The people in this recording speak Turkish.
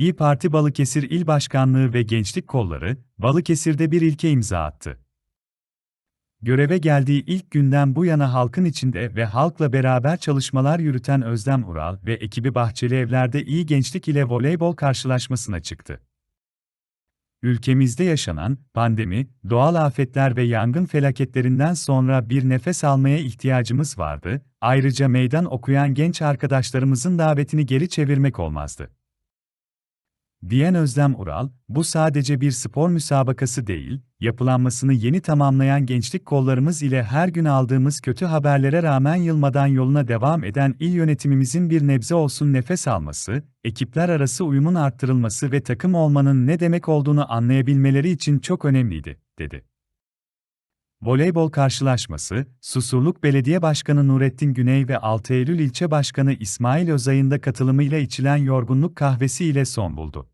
İyi Parti Balıkesir İl Başkanlığı ve Gençlik Kolları, Balıkesir'de bir ilke imza attı. Göreve geldiği ilk günden bu yana halkın içinde ve halkla beraber çalışmalar yürüten Özlem Ural ve ekibi Bahçeli Evler'de iyi gençlik ile voleybol karşılaşmasına çıktı. Ülkemizde yaşanan pandemi, doğal afetler ve yangın felaketlerinden sonra bir nefes almaya ihtiyacımız vardı. Ayrıca meydan okuyan genç arkadaşlarımızın davetini geri çevirmek olmazdı. Diyen Özlem Ural, bu sadece bir spor müsabakası değil, yapılanmasını yeni tamamlayan gençlik kollarımız ile her gün aldığımız kötü haberlere rağmen yılmadan yoluna devam eden il yönetimimizin bir nebze olsun nefes alması, ekipler arası uyumun arttırılması ve takım olmanın ne demek olduğunu anlayabilmeleri için çok önemliydi, dedi. Voleybol karşılaşması, Susurluk Belediye Başkanı Nurettin Güney ve 6 Eylül İlçe Başkanı İsmail Özay'ın da katılımıyla içilen yorgunluk kahvesi ile son buldu.